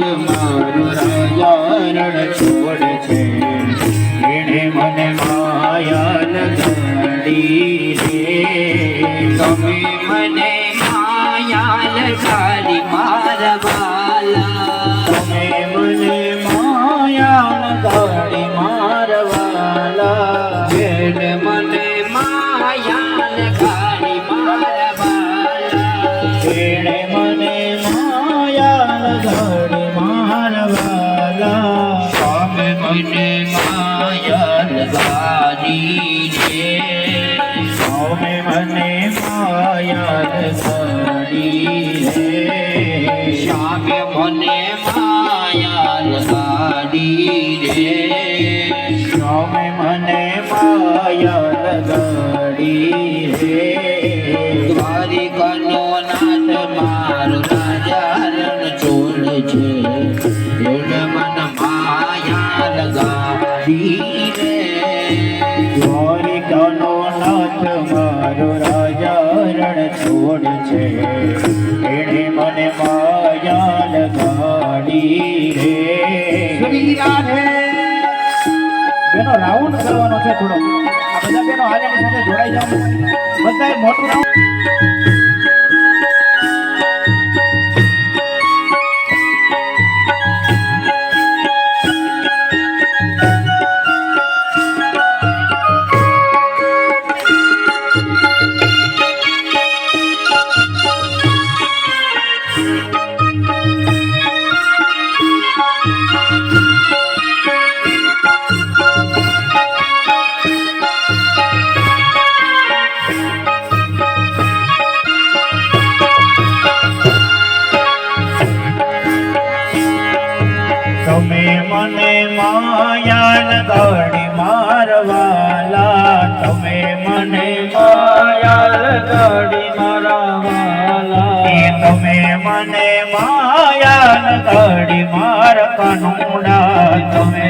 નાથ મારો રાજા રણ છોડ છે એણે મને માયા લગાડી રે તમે મને માયા લગાડી મારા તમે મને માયા લગાડી મારવાલા. જેને મને માયા લગાડી મને માયા લગાડી રે તમે મને માયા લગાડી રે શ્યામે મને માયા લગાડી રે તમે મને માયા લગાડી રે દ્વારિકાનો નાથ મારો રાજા છોડ છે નાથ મારો રાજા છોડ છે. એણે મને માયા લગાડી રાઉન્ડ કરવાનો છે થોડો આ બધા બેનો હાલે સાથે જોડાઈ જાવ બધાય મોટું રાઉન્ડ તમે મને માયા લગાડી મારવાલા, તમે મને માયા લગાડી મારવાલા. તમે મને માયા લગાડી માર તમે